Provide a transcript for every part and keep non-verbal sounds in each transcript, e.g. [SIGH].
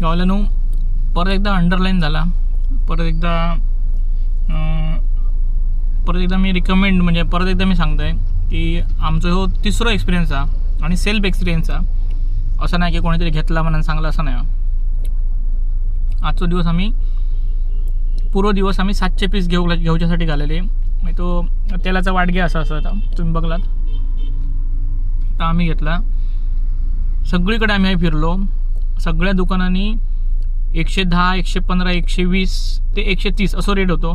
गावल्यानो परत एकदा अंडरलाईन झाला. परत एकदा परत एकदा मी रिकमेंड म्हणजे परत एकदा मी सांगतोय की आमचा हो तिसरा एक्सपिरियन्स हा आणि सेल्फ एक्सपिरियन्स हा. असं नाही की कोणीतरी घेतला म्हणून चांगला असं नाही आजचा दिवस आम्ही पूर्व दिवस आम्ही सातशे पीस घेऊ घेऊच्यासाठी घालेले. मग तो तेलाचा वाटगे असा असं आता तुम्ही बघलात. तर आम्ही घेतला. सगळीकडे आम्ही फिरलो. सगळ्या दुकानांनी एकशे दहा एकशे पंधरा एकशे वीस ते एकशे तीस असं रेट होतो.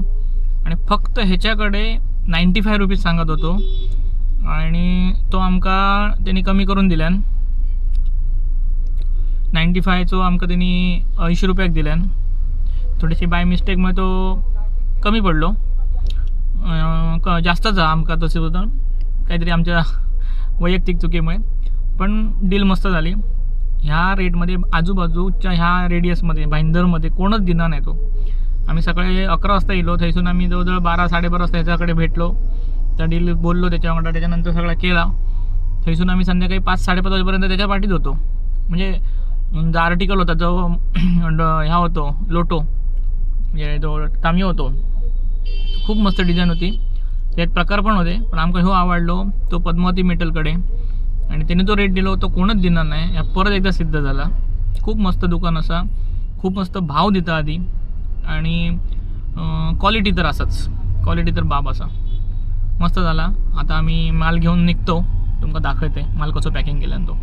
आणि फक्त ह्याच्याकडे नाईंटी फाय रुपीज सांगत होतो. आणि तो आमका त्यांनी कमी करून दिल्यान. नाईंटी फायचो आमकां त्यांनी ऐंशी रुपयाक दिल्यान. थोडीशी बाय मिस्टेकमुळे तो कमी पडलो. क जास्तच हा आमकां तसं होतं काहीतरी आमच्या [LAUGHS] वैयक्तिक चुकीमुळे. पण डील मस्त झाली. ह्या रेटमध्ये आजूबाजूच्या ह्या रेडियसमध्ये भाईंदरमध्ये कोणच दिना नाही तो. आम्ही सकाळी अकरा वाजता येलो थैसून आम्ही जवळजवळ बारा साडेबारा वाजता ह्याच्याकडे भेटलो. त्या डील बोललो त्याच्याकडं त्याच्यानंतर सगळा केला. थैसून आम्ही संध्याकाळी पाच साडेपाच वाजेपर्यंत त्याच्या पाठीत होतो. म्हणजे जो आर्टिकल होता जो [CLEARS THROAT] ह्या होतो लोटो म्हणजे जो टामियो होतो खूप मस्त डिझाईन होती. त्यात प्रकार पण होते पण आमकां ह्यो आवडलो तो पद्मावती मेटलकडे आणि त्याने जो रेट दिलो तो कोणच दिणार नाही. ह्या परत एकदा सिद्ध झाला. खूप मस्त दुकान असा. खूप मस्त भाव देता आधी. आणि क्वालिटी तर असाच. क्वालिटी तर बाब असा. मस्त झाला. आता आम्ही माल घेऊन निघतो. तुमका दाखवते. माल कसं पॅकिंग केल्यानं तो.